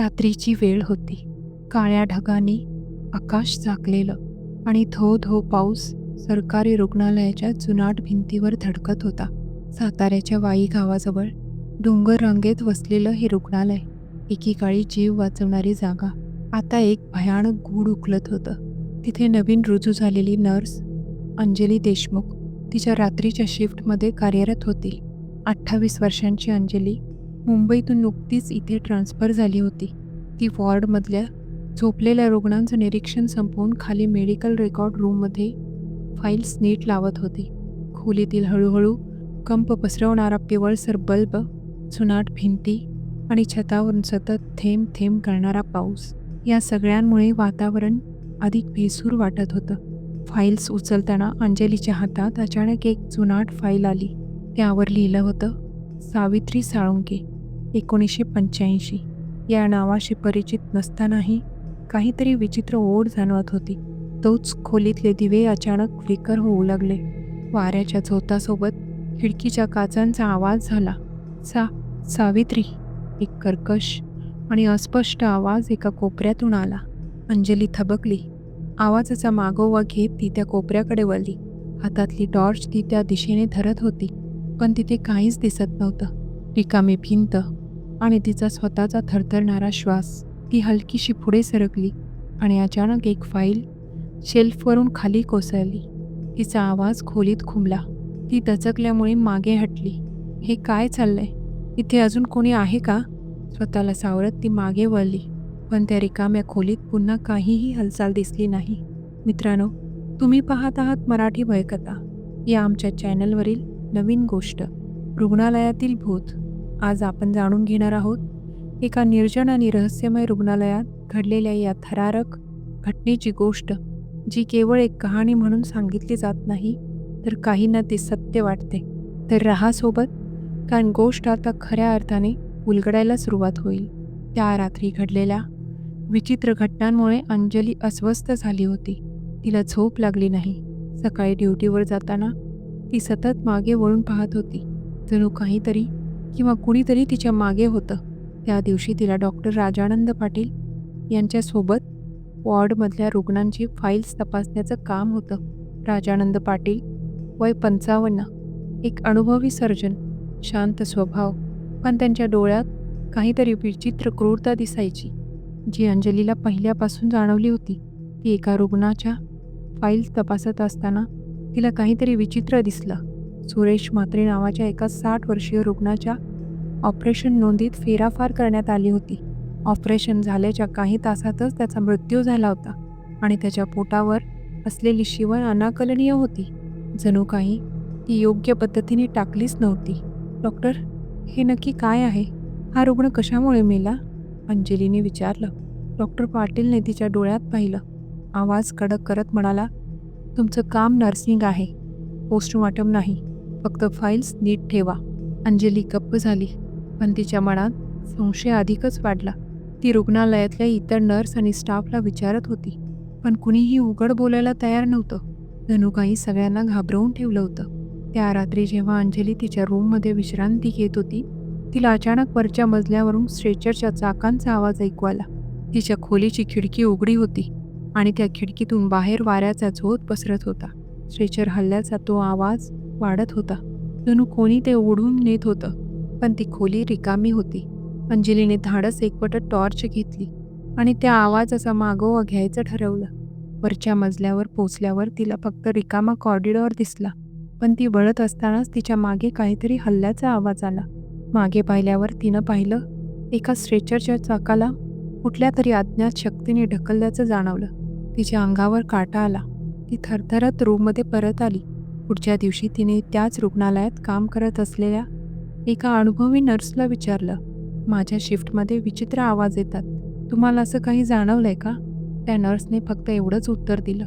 रात्रीची वेळ होती. काळ्या ढगांनी आकाश झाकलेलं आणि धो धो पाऊस सरकारी रुग्णालयाच्या जुनाट भिंतीवर धडकत होता. साताऱ्याच्या वाई गावाजवळ डोंगर रांगेत वसलेलं हे रुग्णालय एकीकाळी जीव वाचवणारी जागा. आता एक भयानक गूढ उकलत होतं. तिथे नवीन रुजू झालेली नर्स अंजली देशमुख तिच्या रात्रीच्या शिफ्टमध्ये कार्यरत होती. अठ्ठावीस वर्षांची अंजली मुंबईतून नुकतीच इथे ट्रान्स्फर झाली होती. ती वॉर्डमधल्या झोपलेल्या रुग्णांचं निरीक्षण संपवून खाली मेडिकल रेकॉर्ड रूममध्ये फाईल्स नीट लावत होती. खोलीतील हळूहळू कंप पसरवणारा पिवळसर बल्ब जुनाट भिंती आणि छतावरून सतत थेंब थेंब करणारा पाऊस या सगळ्यांमुळे वातावरण अधिक भेसूर वाटत होतं. फाईल्स उचलताना अंजलीच्या हातात अचानक एक जुनाट फाईल आली. त्यावर लिहिलं होतं सावित्री साळुंके एकोणीसशे पंच्याऐंशी. या नावाशी परिचित नसतानाही काहीतरी विचित्र ओढ जाणवत होती. तोच खोलीतले दिवे अचानक फ्लिकर होऊ लागले. वाऱ्याच्या झोतासोबत खिडकीच्या काचांचा आवाज झाला. सा सावित्री! एक कर्कश आणि अस्पष्ट आवाज एका कोपऱ्यातून आला. अंजली थबकली. आवाजाचा मागोवा घेत ती त्या कोपऱ्याकडे वळली. हातातली टॉर्च ती त्या दिशेने धरत होती. पण तिथे काहीच दिसत नव्हतं. रिकामी भिंत आणि तिचा स्वतःचा थरथरणारा श्वास ती हलकीशी पुढे सरकली आणि अचानक एक फाईल शेल्फवरून खाली कोसळली. तिचा आवाज खोलीत खुंबला. ती दचकल्यामुळे मागे हटली. हे काय चाललंय? इथे अजून कोणी आहे का? स्वतःला सावरत ती मागे वळली. पण त्या रिकाम्या खोलीत पुन्हा काहीही हालचाल दिसली नाही. मित्रांनो तुम्ही पाहत आहात मराठी भयकथा. या आमच्या चॅनलवरील नवीन गोष्ट. रुग्णालयातील भूत. आज आपण जाणून घेणार आहोत एका निर्जन आणि रहस्यमय रुग्णालयात घडलेल्या या थरारक घटनेची गोष्ट जी केवळ एक कहाणी म्हणून सांगितली जात नाही तर काहींना ती सत्य वाटते. तर रहा सोबत कारण गोष्ट आता खऱ्या अर्थाने उलगडायला सुरुवात होईल. त्या रात्री घडलेल्या विचित्र घटनांमुळे अंजली अस्वस्थ झाली होती. तिला झोप लागली नाही. सकाळी ड्युटीवर जाताना ती सतत मागे वळून पाहत होती. जणू काहीतरी किंवा कुणीतरी तिच्यामागे होतं. त्या दिवशी तिला डॉक्टर राजानंद पाटील यांच्यासोबत वॉर्डमधल्या रुग्णांची फाईल्स तपासण्याचं काम होतं. राजानंद पाटील वय पंचावन्न एक अनुभवी सर्जन शांत स्वभाव पण त्यांच्या डोळ्यात काहीतरी विचित्र क्रूरता दिसायची जी अंजलीला पहिल्यापासून जाणवली होती. ती एका रुग्णाच्या फाईल्स तपासत असताना तिला काहीतरी विचित्र दिसलं. सुरेश म्हात्रे नावाच्या एका साठ वर्षीय रुग्णाच्या ऑपरेशन नोंदीत फेराफार करण्यात आली होती. ऑपरेशन झाल्याच्या काही तासातच त्याचा मृत्यू झाला होता आणि त्याच्या पोटावर असलेली शिवण अनाकलनीय होती. जणू काही ती योग्य पद्धतीने टाकलीच नव्हती. डॉक्टर हे नक्की काय आहे? हा रुग्ण कशामुळे मेला? अंजलीने विचारलं. डॉक्टर पाटीलने तिच्या डोळ्यात पाहिलं. आवाज कडक करत म्हणाला तुमचं काम नर्सिंग आहे. पोस्टमॉर्टम नाही. फक्त फाईल्स नीट ठेवा. अंजली गप्प झाली. पण तिच्या मनात संशय अधिकच वाढला. ती रुग्णालयातल्या इतर नर्स आणि स्टाफला विचारत होती. पण कुणीही उघड बोलायला तयार नव्हतं. धनुकाही सगळ्यांना घाबरवून ठेवलं होतं. त्या रात्री जेव्हा अंजली तिच्या रूममध्ये विश्रांती घेत होती तिला अचानक वरच्या मजल्यावरून स्ट्रेचरच्या चाकांचा आवाज ऐकू आला. तिच्या खोलीची खिडकी उघडी होती. आणि त्या खिडकीतून बाहेर वाऱ्याचा झोत पसरत होता. स्ट्रेचर हल्ल्याचा तो आवाज वाढत होता. जणू कोणी ते ओढून नेत होतं पण ती खोली रिकामी होती. अंजलीने धाडस एकवट टॉर्च घेतली आणि त्या आवाजाचा मागोवा घ्यायचं ठरवलं. वरच्या मजल्यावर पोचल्यावर तिला फक्त रिकामा कॉरिडॉर दिसला पण ती वळत असतानाच तिच्यामागे काहीतरी हल्ल्याचा आवाज आला. मागे पाहिल्यावर तिनं पाहिलं एका स्ट्रेचरच्या चाकाला कुठल्या तरी अज्ञात शक्तीने ढकलल्याचं जाणवलं. तिच्या अंगावर काटा आला. ती थरथरत रूममध्ये परत आली. पुढच्या दिवशी तिने त्याच रुग्णालयात काम करत असलेल्या एका अनुभवी नर्सला विचारलं माझ्या शिफ्टमध्ये विचित्र आवाज येतात. तुम्हाला असं काही जाणवलंय का? त्या नर्सने फक्त एवढंच उत्तर दिलं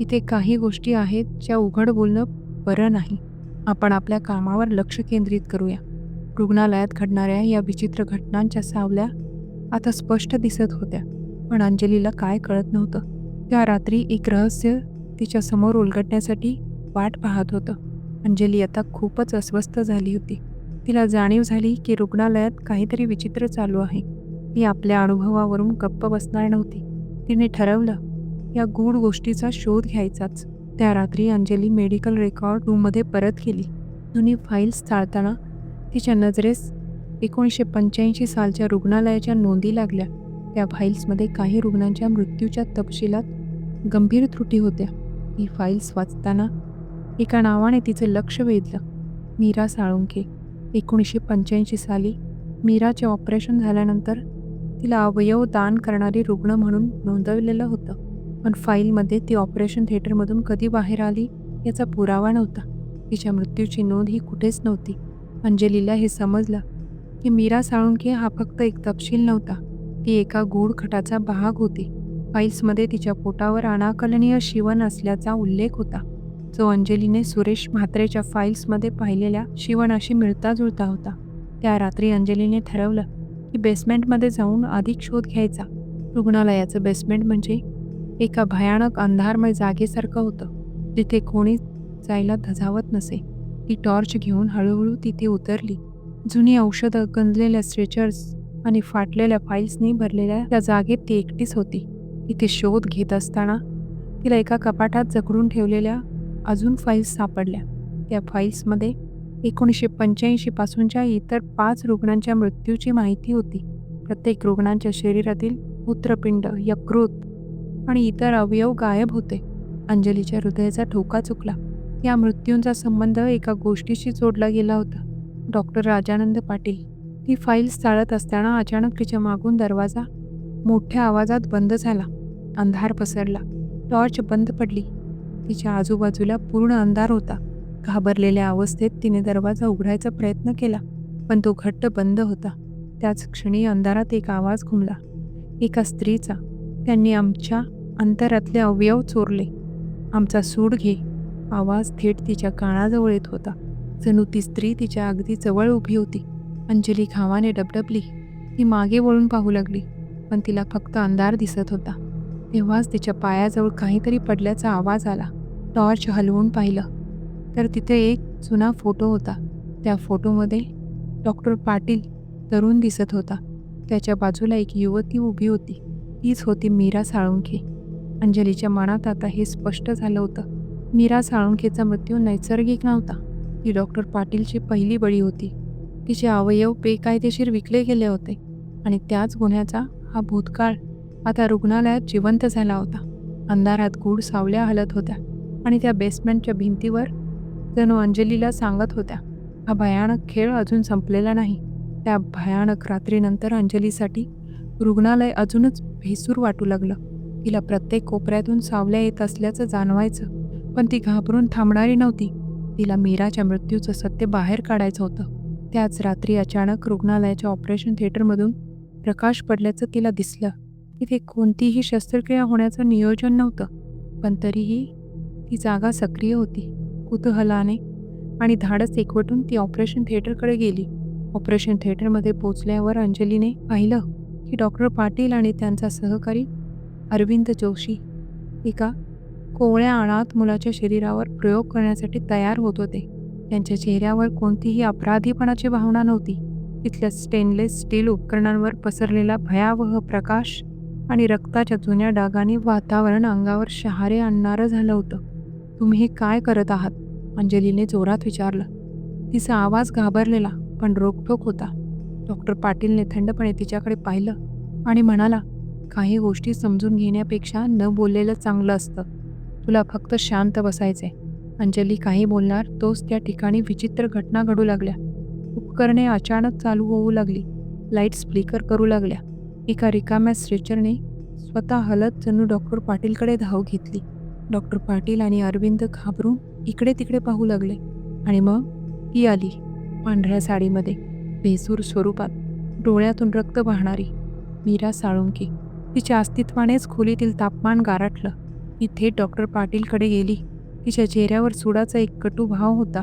इथे काही गोष्टी आहेत ज्या उघड बोलणं बरं नाही. आपण आपल्या कामावर लक्ष केंद्रित करूया. रुग्णालयात घडणाऱ्या या विचित्र घटनांच्या सावल्या आता स्पष्ट दिसत होत्या. पण अंजलीला काय कळत नव्हतं. त्या रात्री एक रहस्य तिच्या समोर उलगडण्यासाठी वाट पाहत होतं. अंजली आता खूपच अस्वस्थ झाली होती. तिला जाणीव झाली की रुग्णालयात काहीतरी विचित्र चालू आहे. ती आपल्या अनुभवावरून गप्प बसणार नव्हती. तिने ठरवलं या गूढ गोष्टीचा शोध घ्यायचाच. त्या रात्री अंजली मेडिकल रेकॉर्ड रूममध्ये परत गेली. जुनी फाईल्स चाळताना तिच्या नजरेस एकोणीसशे पंच्याऐंशी सालच्या रुग्णालयाच्या नोंदी लागल्या. त्या फाईल्समध्ये काही रुग्णांच्या मृत्यूच्या तपशिलात गंभीर त्रुटी होत्या. ही फाईल्स वाचताना एका नावाने तिचं लक्ष वेधलं. मीरा साळुंके एकोणीसशे पंच्याऐंशी साली मीराचे ऑपरेशन झाल्यानंतर तिला अवयव दान करणारी रुग्ण म्हणून नोंदवलेलं होतं. पण फाईलमध्ये ती ऑपरेशन थिएटरमधून कधी बाहेर आली याचा पुरावा नव्हता. तिच्या मृत्यूची नोंद ही कुठेच नव्हती. अंजलीला हे समजलं की मीरा साळुंखे हा फक्त एक तपशील नव्हता. ती एका गूढ खटाचा भाग होती. फाईल्समध्ये तिच्या पोटावर अनाकलनीय शिवण असल्याचा उल्लेख होता. जो अंजलीने सुरेश म्हात्रेच्या फाईल्समध्ये पाहिलेल्या शिवणाशी मिळता जुळता होता. त्या रात्री अंजलीने ठरवलं की बेसमेंटमध्ये जाऊन अधिक शोध घ्यायचा. रुग्णालयाचं बेसमेंट म्हणजे एका भयानक अंधारमय जागेसारखं होतं जिथे कोणी जायला धजावत नसे. ती टॉर्च घेऊन हळूहळू तिथे उतरली. जुनी औषधं गंजलेल्या स्ट्रेचर्स आणि फाटलेल्या फाईल्सनी भरलेल्या त्या जागेत ती एकटीच होती. तिथे शोध घेत असताना तिला एका कपाटात जखडून ठेवलेल्या अजून फाईल्स सापडल्या. त्या फाईल्समध्ये एकोणीसशे पंच्याऐंशी पासूनच्या इतर पाच रुग्णांच्या मृत्यूची माहिती होती. प्रत्येक रुग्णांच्या शरीरातील मूत्रपिंड यकृत आणि इतर अवयव गायब होते. अंजलीच्या हृदयाचा ठोका चुकला. या मृत्यूंचा संबंध एका गोष्टीशी जोडला गेला होता. डॉक्टर राजानंद पाटील. ती फाईल्स चाळत असताना अचानक तिच्या मागून दरवाजा मोठ्या आवाजात बंद झाला. अंधार पसरला. टॉर्च बंद पडली. तिच्या आजूबाजूला पूर्ण अंधार होता. घाबरलेल्या अवस्थेत तिने दरवाजा उघडायचा प्रयत्न केला पण तो घट्ट बंद होता. त्याच क्षणी अंधारात एक आवाज घुमला. एका स्त्रीचा. त्यांनी आमच्या अंतरातले अवयव चोरले. आमचा सूड घे. आवाज थेट तिच्या कानाजवळ येत होता. जणू ती स्त्री तिच्या अगदी जवळ उभी होती. अंजली घावाने डबडबली. ती मागे वळून पाहू लागली पण तिला फक्त अंधार दिसत होता. तेव्हाच तिच्या पायाजवळ काहीतरी पडल्याचा आवाज आला. टॉर्च हलवून पाहिलं. तर तिथे एक जुना फोटो होता. त्या फोटोमध्ये डॉक्टर पाटील तरुण दिसत होता. त्याच्या बाजूला एक युवती उभी होती. तीच होती मीरा साळुंखे. अंजलीच्या मनात आता हे स्पष्ट झालं होतं. मीरा साळुंखेचा मृत्यू नैसर्गिक नव्हता. ती डॉक्टर पाटीलची पहिली बळी होती. तिचे अवयव बेकायदेशीर विकले गेले होते आणि त्याच गुन्ह्याचा हा भूतकाळ आता रुग्णालयात जिवंत झाला होता. अंधारात गूढ सावल्या हलत होत्या आणि त्या बेसमेंटच्या भिंतीवर जणू अंजलीला सांगत होत्या हा भयानक खेळ अजून संपलेला नाही त्या भयानक रात्रीनंतर अंजलीसाठी रुग्णालय अजूनच भेसूर वाटू लागलं. तिला प्रत्येक कोपऱ्यातून सावल्या येत असल्याचं जाणवायचं पण ती घाबरून थांबणारी नव्हती. तिला मीराच्या मृत्यूचं सत्य बाहेर काढायचं होतं. त्याच रात्री अचानक रुग्णालयाच्या ऑपरेशन थिएटरमधून प्रकाश पडल्याचं तिला दिसलं. तिथे कोणतीही शस्त्रक्रिया होण्याचं नियोजन नव्हतं पण तरीही ती जागा सक्रिय होती कुतूहलाने. आणि धाडस एकवटून ती ऑपरेशन थिएटरकडे गेली. ऑपरेशन थिएटरमध्ये पोचल्यावर अंजलीने पाहिलं की डॉक्टर पाटील आणि त्यांचा सहकारी अरविंद जोशी. एका कोवळ्या अनाथ मुलाच्या शरीरावर प्रयोग करण्यासाठी तयार होत होते. त्यांच्या चेहऱ्यावर कोणतीही अपराधीपणाची भावना नव्हती. तिथल्या स्टेनलेस स्टील उपकरणांवर पसरलेला भयावह प्रकाश आणि रक्ताच्या जुन्या डागांनी वातावरण अंगावर शहारे आणणारं झालं होतं. तुम्ही हे काय करत आहात? अंजलीने जोरात विचारलं. तिचा आवाज घाबरलेला पण रोखोक होता. डॉक्टर पाटीलने थंडपणे तिच्याकडे पाहिलं आणि म्हणाला काही गोष्टी समजून घेण्यापेक्षा न बोललेलं चांगलं असतं. तुला फक्त शांत बसायचे अंजली काही बोलणार तोच त्या ठिकाणी विचित्र घटना घडू लागल्या. उपकरणे अचानक चालू होऊ लागली. लाईट्स फ्लिकर करू लागल्या. एका रिकाम्या स्ट्रेचरने स्वतः हलत जणू डॉक्टर पाटीलकडे धाव घेतली. डॉक्टर पाटील आणि अरविंद घाबरून इकडे तिकडे पाहू लागले आणि मग ती आली पांढऱ्या साडीमध्ये भेसूर स्वरूपात डोळ्यातून रक्त वाहणारी. मीरा साळुंकी तिच्या अस्तित्वानेच खोलीतील तापमान गारठलं. ती थेट डॉक्टर पाटीलकडे गेली. तिच्या चेहऱ्यावर सुडाचा एक कटू भाव होता.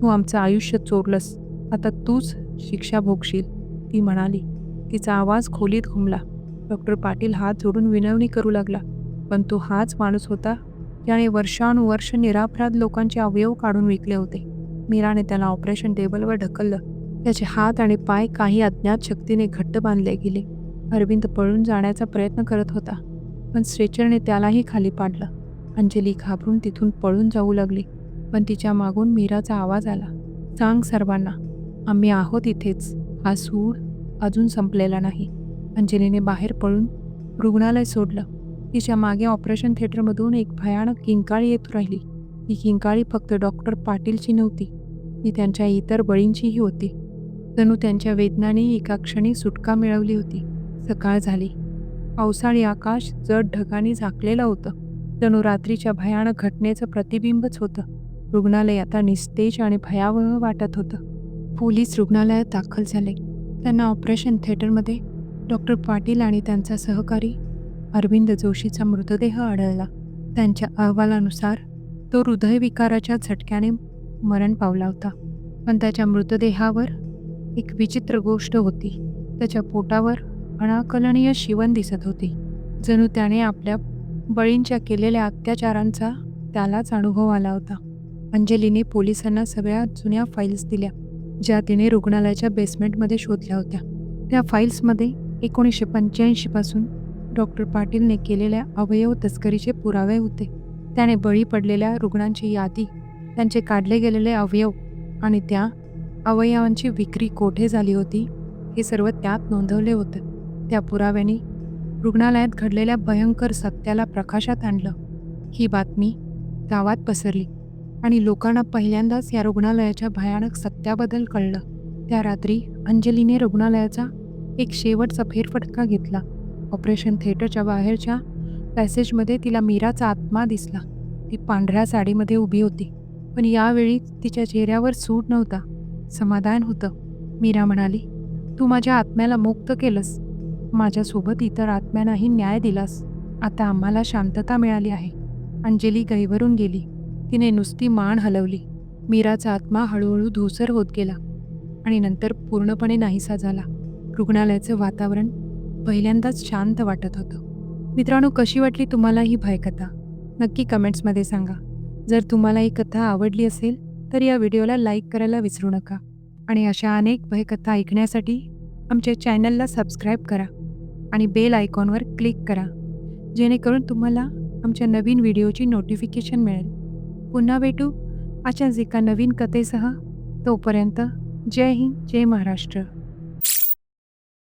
तू आमचं आयुष्य चोरलंस. आता तूच शिक्षा भोगशील. ती म्हणाली. तिचा आवाज खोलीत घुमला. डॉक्टर पाटील हात जोडून विनवणी करू लागला. पण तो हाच माणूस होता ज्याने वर्षानुवर्ष निरापराध लोकांचे अवयव काढून विकले होते. मीराने त्याला ऑपरेशन टेबलवर ढकललं. त्याचे हात आणि पाय काही अज्ञात शक्तीने घट्ट बांधले गेले. अरविंद पळून जाण्याचा प्रयत्न करत होता. पण स्ट्रेचरने त्यालाही खाली पाडलं. अंजली घाबरून तिथून पळून जाऊ लागली. पण तिच्या मागून मीराचा आवाज आला. सांग सर्वांना आम्ही आहोत इथेच. हा सूड अजून संपलेला नाही. अंजलीने बाहेर पळून रुग्णालय सोडलं. तिच्यामागे ऑपरेशन थिएटरमधून एक भयानक किंकाळी येत राहिली. ही किंकाळी फक्त डॉक्टर पाटीलची नव्हती ती त्यांच्या इतर बळींचीही होती. जणू त्यांच्या वेदनाने एका क्षणी सुटका मिळवली होती. सकाळ झाली. पावसाळी आकाश जड ढगाने झाकलेलं होतं. जणू रात्रीच्या भयानक घटनेचं प्रतिबिंबच होतं. रुग्णालय आता निस्तेज आणि भयावह वाटत होतं. पोलीस रुग्णालयात दाखल झाले. त्यांना ऑपरेशन थिएटरमध्ये डॉक्टर पाटील आणि त्यांचा सहकारी अरविंद जोशीचा मृतदेह आढळला. त्यांच्या अहवालानुसार तो हृदयविकाराच्या झटक्याने मरण पावला होता. पण त्याच्या मृतदेहावर एक विचित्र गोष्ट होती. त्याच्या पोटावर अनाकलनीय शिवण दिसत होती. जणू त्याने आपल्या बळींच्या केलेल्या अत्याचारांचा त्यालाच अनुभव आला होता. अंजलीने पोलिसांना सगळ्या जुन्या फाईल्स दिल्या ज्या तिने रुग्णालयाच्या बेसमेंटमध्ये शोधल्या होत्या. त्या फाईल्समध्ये एकोणीसशे पंच्याऐंशीपासून डॉक्टर पाटीलने केलेल्या अवयव तस्करीचे पुरावे होते. त्याने बळी पडलेल्या रुग्णांची यादी त्यांचे काढले गेलेले अवयव आणि त्या अवयवांची विक्री कोठे झाली होती हे सर्व त्यात नोंदवले होते. त्या पुराव्याने रुग्णालयात घडलेल्या भयंकर सत्याला प्रकाशात आणलं. ही बातमी गावात पसरली आणि लोकांना पहिल्यांदाच या रुग्णालयाच्या भयानक सत्याबद्दल कळलं. त्या रात्री अंजलीने रुग्णालयाचा एक शेवटचा फेरफटका घेतला. ऑपरेशन थिएटरच्या बाहेरच्या पॅसेजमध्ये तिला मीराचा आत्मा दिसला. ती पांढऱ्या साडीमध्ये उभी होती पण यावेळी तिच्या चेहऱ्यावर सूट नव्हता. समाधान होतं. मीरा म्हणाली तू माझ्या आत्म्याला मुक्त केलंस. माझ्यासोबत इतर आत्म्यांनाही न्याय दिलास. आता आम्हाला शांतता मिळाली आहे. अंजली गहीवरून गेली. तिने नुसती मान हलवली. मीराचा आत्मा हळूहळू धूसर होत गेला आणि नंतर पूर्णपणे नाहीसा झाला. रुग्णालयाचं वातावरण पहिल्यांदाच शांत वाटत होतं. मित्रांनो कशी वाटली तुम्हाला ही भयकथा? नक्की कमेंट्समध्ये सांगा. जर तुम्हाला ही कथा आवडली असेल तर या व्हिडिओला लाईक करायला विसरू नका. आणि अशा अनेक भयकथा ऐकण्यासाठी आमच्या चॅनलला सबस्क्राईब करा. आणि बेल आयकॉनवर क्लिक करा. जेणेकरून तुम्हाला आमच्या नवीन व्हिडिओची नोटिफिकेशन मिळेल. पुन्हा भेटू अशाच एका नवीन कथेसह. तोपर्यंत जय हिंद जय महाराष्ट्र.